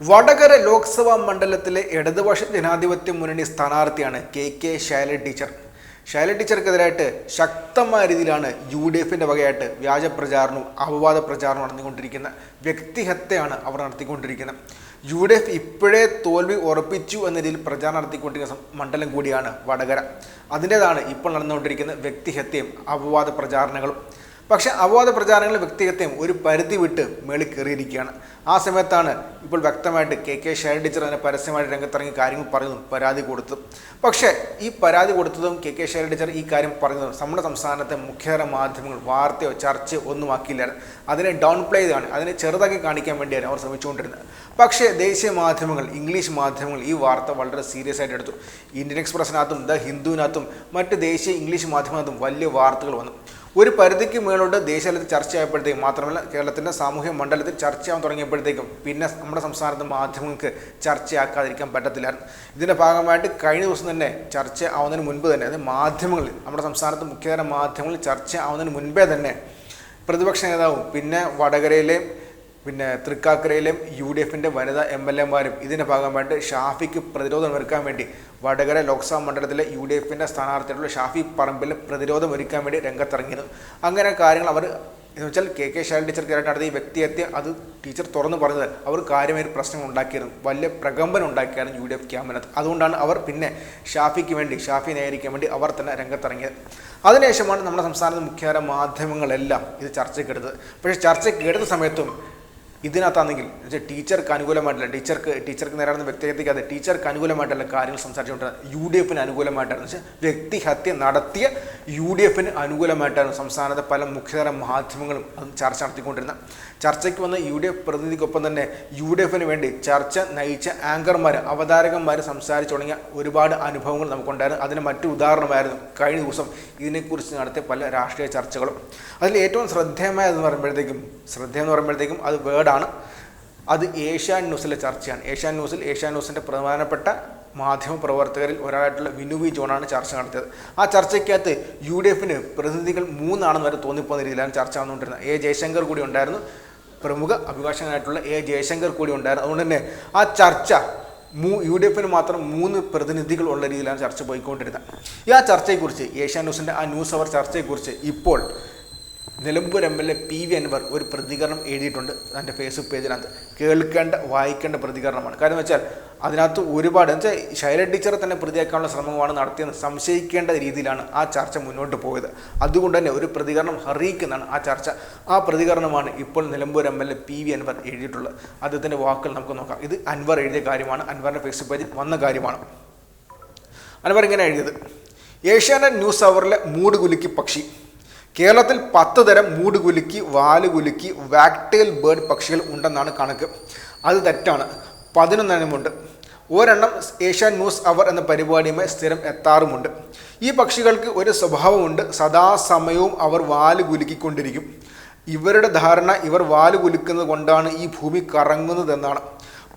വടകര ലോക്സഭാ മണ്ഡലത്തിലെ ഇടതുപക്ഷ ജനാധിപത്യ മുന്നണി സ്ഥാനാർത്ഥിയാണ് K K Shaila teacher. Shaila ടീച്ചർക്കെതിരായിട്ട് ശക്തമായ രീതിയിലാണ് യു ഡി എഫിന്റെ വകയായിട്ട് വ്യാജ പ്രചാരണവും അപവാദ പ്രചാരണവും നടന്നുകൊണ്ടിരിക്കുന്ന വ്യക്തിഹത്യയാണ് അവർ നടത്തിക്കൊണ്ടിരിക്കുന്നത്. യു ഡി എഫ് ഇപ്പോഴേ തോൽവി ഉറപ്പിച്ചു എന്ന രീതിയിൽ പ്രചാരണം നടത്തിക്കൊണ്ടിരിക്കുന്ന മണ്ഡലം കൂടിയാണ് വടകര. അതിന്റേതാണ് ഇപ്പോൾ നടന്നുകൊണ്ടിരിക്കുന്ന വ്യക്തിഹത്യയും അപവാദ പ്രചാരണങ്ങളും. പക്ഷെ അപവാദ പ്രചാരങ്ങൾ വ്യക്തിഗത്തെയും ഒരു പരിധി വിട്ട് മേളിൽ കയറിയിരിക്കുകയാണ്. ആ സമയത്താണ് ഇപ്പോൾ വ്യക്തമായിട്ട് കെ കെ ഷൈൻ ടീച്ചർ അതിനെ പരസ്യമായിട്ട് രംഗത്തിറങ്ങി കാര്യങ്ങൾ പറയുന്നതും പരാതി കൊടുത്തു പക്ഷേ ഈ പരാതി കൊടുത്തതും കെ കെ ഷൈൻ ടീച്ചർ ഈ കാര്യം പറഞ്ഞതും നമ്മുടെ സംസ്ഥാനത്തെ മുഖ്യധാര മാധ്യമങ്ങൾ വാർത്തയോ ചർച്ചയോ ഒന്നും ആക്കിയില്ലായിരുന്നു. അതിനെ ഡൗൺ പ്ലേ ചെയ്താണ്. അതിനെ ചെറുതാക്കി കാണിക്കാൻ വേണ്ടിയാണ് അവർ ശ്രമിച്ചുകൊണ്ടിരുന്നത്. പക്ഷേ ദേശീയ മാധ്യമങ്ങൾ ഇംഗ്ലീഷ് മാധ്യമങ്ങൾ ഈ വാർത്ത വളരെ സീരിയസ് ആയിട്ട് എടുത്തു. ഇന്ത്യൻ എക്സ്പ്രസിനകത്തും ദ ഹിന്ദുവിനകത്തും മറ്റ് ദേശീയ ഇംഗ്ലീഷ് മാധ്യമത്തിനകത്തും വലിയ വാർത്തകൾ വന്നു. ഒരു പരിധിക്ക് മേലോട്ട് ദേശീയതലത്തിൽ ചർച്ചയായപ്പോഴത്തേക്കും മാത്രമല്ല കേരളത്തിന്റെ സാമൂഹ്യ മണ്ഡലത്തിൽ ചർച്ചയാവാൻ തുടങ്ങിയപ്പോഴത്തേക്കും പിന്നെ നമ്മുടെ സംസ്ഥാനത്ത് മാധ്യമങ്ങൾക്ക് ചർച്ചയാക്കാതിരിക്കാൻ പറ്റത്തില്ലായിരുന്നു. ഇതിന്റെ ഭാഗമായിട്ട് കഴിഞ്ഞ ദിവസം തന്നെ ചർച്ച ആവുന്നതിന് മുൻപ് തന്നെ അത് മാധ്യമങ്ങളിൽ നമ്മുടെ സംസ്ഥാനത്ത് മുഖ്യതര മാധ്യമങ്ങളിൽ ചർച്ച ആവുന്നതിന് മുൻപേ തന്നെ പ്രതിപക്ഷ നേതാവും പിന്നെ വടകരയിലെയും പിന്നെ തൃക്കാക്കരയിലും യു ഡി എഫിന്റെ വനിതാ എം എൽ എമാരും ഇതിന്റെ ഭാഗമായിട്ട് ഷാഫിക്ക് പ്രതിരോധം ഒരുക്കാൻ വേണ്ടി വടകര ലോക്സഭാ മണ്ഡലത്തിലെ യു ഡി എഫിന്റെ സ്ഥാനാർത്ഥിയായിട്ടുള്ള ഷാഫി പറമ്പിൽ പ്രതിരോധം ഒരുക്കാൻ വേണ്ടി രംഗത്തിറങ്ങിയിരുന്നു. അങ്ങനെ കാര്യങ്ങൾ അവർ എന്ന് വെച്ചാൽ കെ കെ ശൈലജ ടീച്ചർക്കായിട്ട് നടത്തിയ വ്യക്തിഹത്യ അത് ടീച്ചർ തുറന്നു പറഞ്ഞത് അവർ കാര്യമായൊരു പ്രശ്നം ഉണ്ടാക്കിയിരുന്നു. വലിയ പ്രകമ്പനം ഉണ്ടാക്കിയായിരുന്നു യു ഡി എഫ് ക്യാമ്പിനകത്ത്. അതുകൊണ്ടാണ് അവർ പിന്നെ ഷാഫിക്ക് വേണ്ടി ഷാഫി നേരിക്കാൻ വേണ്ടി അവർ തന്നെ രംഗത്തിറങ്ങിയത്. അതിനുശേഷമാണ് നമ്മുടെ സംസ്ഥാനത്ത് മുഖ്യധാര മാധ്യമങ്ങളെല്ലാം ഇത് ചർച്ചയ്ക്കെടുത്തത് പക്ഷേ ചർച്ചയ്ക്ക് സമയത്തും ഇതിനകത്താണെങ്കിൽ ടീച്ചർക്ക് അനുകൂലമായിട്ടല്ല ടീച്ചർക്ക് ടീച്ചർക്ക് നേരിടുന്ന വ്യക്തിഹത്യക്ക് അത് ടീച്ചർക്ക് അനുകൂലമായിട്ടല്ല കാര്യങ്ങൾ സംസാരിച്ചുകൊണ്ട് യു ഡി എഫിന് അനുകൂലമായിട്ടാണ് വെച്ചാൽ വ്യക്തിഹത്യ നടത്തിയ യു ഡി എഫിന് അനുകൂലമായിട്ടാണ് സംസ്ഥാനത്തെ പല മുഖ്യധാര മാധ്യമങ്ങളും ചർച്ച നടത്തിക്കൊണ്ടിരുന്നത്. ചർച്ചയ്ക്ക് വന്ന യു ഡി എഫ് പ്രതിനിധിക്കൊപ്പം തന്നെ യു ഡി എഫിന് വേണ്ടി ചർച്ച നയിച്ച ആങ്കർമാർ അവതാരകന്മാർ സംസാരിച്ചു തുടങ്ങിയ ഒരുപാട് അനുഭവങ്ങൾ നമുക്കുണ്ടായിരുന്നു. അതിന് മറ്റു ഉദാഹരണമായിരുന്നു കഴിഞ്ഞ ദിവസം ഇതിനെക്കുറിച്ച് നടത്തിയ പല രാഷ്ട്രീയ ചർച്ചകളും. അതിൽ ഏറ്റവും ശ്രദ്ധേയമായതെന്ന് പറയുമ്പോഴത്തേക്കും ശ്രദ്ധേയം എന്ന് പറയുമ്പോഴത്തേക്കും അത് വേർഡാണ് അത് ഏഷ്യാൻ ന്യൂസിലെ ചർച്ചയാണ്. ഏഷ്യാൻ ന്യൂസിൽ ഏഷ്യാൻ ന്യൂസിന്റെ പ്രധാനപ്പെട്ട മാധ്യമ പ്രവർത്തകരിൽ ഒരാളായിട്ടുള്ള വിനു വി ജോണാണ് ചർച്ച നടത്തിയത്. ആ ചർച്ചയ്ക്കകത്ത് യു ഡി എഫിന് പ്രതിനിധികൾ മൂന്നാണെന്ന് വരെ തോന്നിപ്പോകുന്ന രീതിയിലാണ് ചർച്ച നടന്നുകൊണ്ടിരുന്നത്. എ ജയശങ്കർ കൂടി ഉണ്ടായിരുന്നു. പ്രമുഖ അഭിഭാഷകനായിട്ടുള്ള എ ജയശങ്കർ കൂടി ഉണ്ടായിരുന്നു. അതുകൊണ്ട് തന്നെ ആ ചർച്ച മൂ യു ഡി എഫിന് മാത്രം മൂന്ന് പ്രതിനിധികൾ ഉള്ള രീതിയിലാണ് ചർച്ച പോയിക്കൊണ്ടിരുന്നത്. ഈ ആ ചർച്ചയെക്കുറിച്ച് ഏഷ്യാ ന്യൂസിന്റെ ആ ന്യൂസ് അവർ ചർച്ചയെക്കുറിച്ച് ഇപ്പോൾ Nilambur M L A P V Anvar ഒരു പ്രതികരണം എഴുതിയിട്ടുണ്ട് തന്റെ ഫേസ്ബുക്ക് പേജിനകത്ത്. കേൾക്കേണ്ട വായിക്കേണ്ട പ്രതികരണമാണ്. കാരണം വെച്ചാൽ അതിനകത്ത് ഒരുപാട് എന്ന് വെച്ചാൽ ശൈല ടീച്ചറെ തന്നെ പ്രതിയാക്കാനുള്ള ശ്രമമാണ് നടത്തിയെന്ന് സംശയിക്കേണ്ട രീതിയിലാണ് ആ ചർച്ച മുന്നോട്ട് പോയത്. അതുകൊണ്ട് തന്നെ ഒരു പ്രതികരണം അറിയിക്കുന്നതാണ് ആ ചർച്ച. ആ പ്രതികരണമാണ് ഇപ്പോൾ Nilambur M L A P V Anvar എഴുതിയിട്ടുള്ളത്. അദ്ദേഹത്തിന്റെ വാക്കുകൾ നമുക്ക് നോക്കാം. ഇത് അൻവർ എഴുതിയ കാര്യമാണ്. അൻവറിന്റെ ഫേസ്ബുക്ക് പേജിൽ വന്ന കാര്യമാണ്. അൻവർ ഇങ്ങനെ എഴുതിയത്? ഏഷ്യാനെറ്റ് ന്യൂസ് അവറിലെ മൂട് കുലുക്കി പക്ഷി. കേരളത്തിൽ പത്ത് തരം മൂട് വാലുകുലുക്കി വാൽ കുലുക്കി വാക്ടെയിൽ ബേർഡ് പക്ഷികൾ ഉണ്ടെന്നാണ് കണക്ക്. അത് തെറ്റാണ്. പതിനൊന്നെണ്ണമുണ്ട് ഒരെണ്ണം ഏഷ്യൻ ന്യൂസ് അവർ എന്ന പരിപാടിയുമായി സ്ഥിരം എത്താറുമുണ്ട്. ഈ പക്ഷികൾക്ക് ഒരു സ്വഭാവമുണ്ട്. സദാസമയവും അവർ വാൽ കുലുക്കിക്കൊണ്ടിരിക്കും. ഇവരുടെ ധാരണ ഇവർ വാലുകുലുക്കുന്നത് കൊണ്ടാണ് ഈ ഭൂമി കറങ്ങുന്നതെന്നാണ്.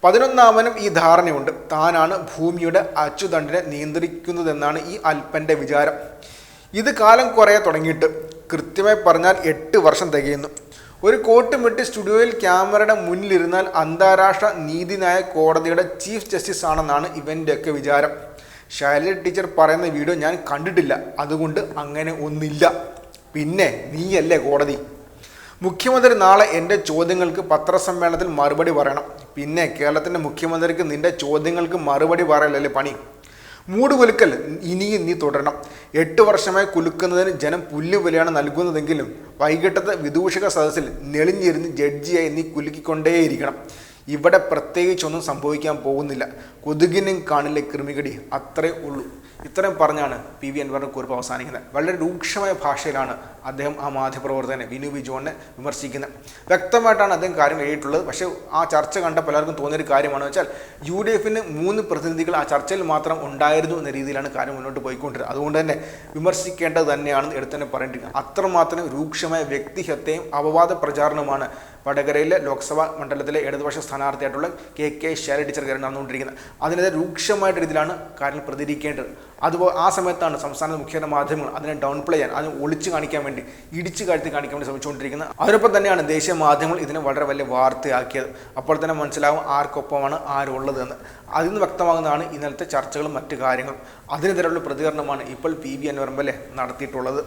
പതിനൊന്നാമനും ഈ ധാരണയുണ്ട്. താനാണ് ഭൂമിയുടെ അച്ചുതണ്ടിനെ നിയന്ത്രിക്കുന്നതെന്നാണ് ഈ അല്പന്റെ വിചാരം. ഇത് കാലം കുറേ തുടങ്ങിയിട്ട്. കൃത്യമായി പറഞ്ഞാൽ എട്ട് വർഷം തികയുന്നു. ഒരു കോട്ട് വെട്ടി സ്റ്റുഡിയോയിൽ ക്യാമറയുടെ മുന്നിലിരുന്നാൽ അന്താരാഷ്ട്ര നീതിന്യായ കോടതിയുടെ ചീഫ് ജസ്റ്റിസ് ആണെന്നാണ് ഇവന്റെയൊക്കെ വിചാരം. ശൈലജ ടീച്ചർ പറയുന്ന വീഡിയോ ഞാൻ കണ്ടിട്ടില്ല. അതുകൊണ്ട് അങ്ങനെ ഒന്നില്ല പിന്നെ നീയല്ലേ കോടതി? മുഖ്യമന്ത്രി നാളെ എന്റെ ചോദ്യങ്ങൾക്ക് പത്രസമ്മേളനത്തിൽ മറുപടി പറയണം. പിന്നെ കേരളത്തിന്റെ മുഖ്യമന്ത്രിക്ക് നിന്റെ ചോദ്യങ്ങൾക്ക് മറുപടി പറയലല്ലേ പണി? മൂട് കുലുക്കൽ ഇനിയും നീ തുടരണം. എട്ട് വർഷമായി കുലുക്കുന്നതിന് ജനം പുല്ല് വിലയാണ് നൽകുന്നതെങ്കിലും വൈകിട്ടത്തെ വിദൂഷക സദസ്സിൽ നെളിഞ്ഞിരുന്ന് ജഡ്ജിയായി നീ കുലുക്കിക്കൊണ്ടേയിരിക്കണം. ഇവിടെ പ്രത്യേകിച്ചൊന്നും സംഭവിക്കാൻ പോകുന്നില്ല. കൊതുകിനും കാണില്ല കൃമികടി അത്രേ ഉള്ളൂ. ഇത്രയും പറഞ്ഞാണ് പി വി അൻവറിന്റെ കുറിപ്പ് അവസാനിക്കുന്നത്. വളരെ രൂക്ഷമായ ഭാഷയിലാണ് അദ്ദേഹം ആ മാധ്യമപ്രവർത്തകനെ വിനു ബിജോണിനെ വിമർശിക്കുന്നത് വ്യക്തമായിട്ടാണ് അദ്ദേഹം കാര്യം എഴുതിയിട്ടുള്ളത്. പക്ഷേ ആ ചർച്ച കണ്ട പലർക്കും തോന്നിയൊരു കാര്യമാണ് വെച്ചാൽ യു ഡി എഫിന് മൂന്ന് പ്രതിനിധികൾ ആ ചർച്ചയിൽ മാത്രം ഉണ്ടായിരുന്നു എന്ന രീതിയിലാണ് കാര്യം മുന്നോട്ട് പോയിക്കൊണ്ടിരുന്നത്. അതുകൊണ്ട് തന്നെ വിമർശിക്കേണ്ടത് തന്നെയാണെന്ന് എടുത്ത് തന്നെ പറഞ്ഞിരിക്കുന്നത് അത്രമാത്രം രൂക്ഷമായ വ്യക്തിഹത്യയും അപവാദ പ്രചാരണവുമാണ് വടകരയിലെ ലോക്സഭാ മണ്ഡലത്തിലെ ഇടതുപക്ഷ സ്ഥാനാർത്ഥിയായിട്ടുള്ള കെ കെ ശൈല ടീച്ചർ നടന്നുകൊണ്ടിരിക്കുന്നത്. അതിനെതിരെ രൂക്ഷമായിട്ട് രീതിയിലാണ് കാര്യങ്ങൾ പ്രതികരിക്കേണ്ടത്. അതുപോലെ ആ സമയത്താണ് സംസ്ഥാന മുഖ്യ മാധ്യമങ്ങൾ അതിനെ ഡൗൺ പ്ലേ ചെയ്യാൻ അതിനെ ഒളിച്ചു കാണിക്കാൻ വേണ്ടി ഇടിച്ചു കാഴ്ത്തി കാണിക്കാൻ വേണ്ടി ശ്രമിച്ചുകൊണ്ടിരിക്കുന്നത്. അതിനൊപ്പം തന്നെയാണ് ദേശീയ മാധ്യമങ്ങൾ ഇതിനെ വളരെ വലിയ വാർത്തയാക്കിയത്. അപ്പോൾ തന്നെ മനസ്സിലാവും ആർക്കൊപ്പമാണ് ആരുള്ളത് എന്ന് അതിൽ നിന്ന് വ്യക്തമാകുന്നതാണ് ഇന്നലത്തെ ചർച്ചകളും മറ്റു കാര്യങ്ങളും. അതിനെതിരെയുള്ള പ്രതികരണമാണ് ഇപ്പോൾ പി വി അൻവർ എ നടത്തിയിട്ടുള്ളത്.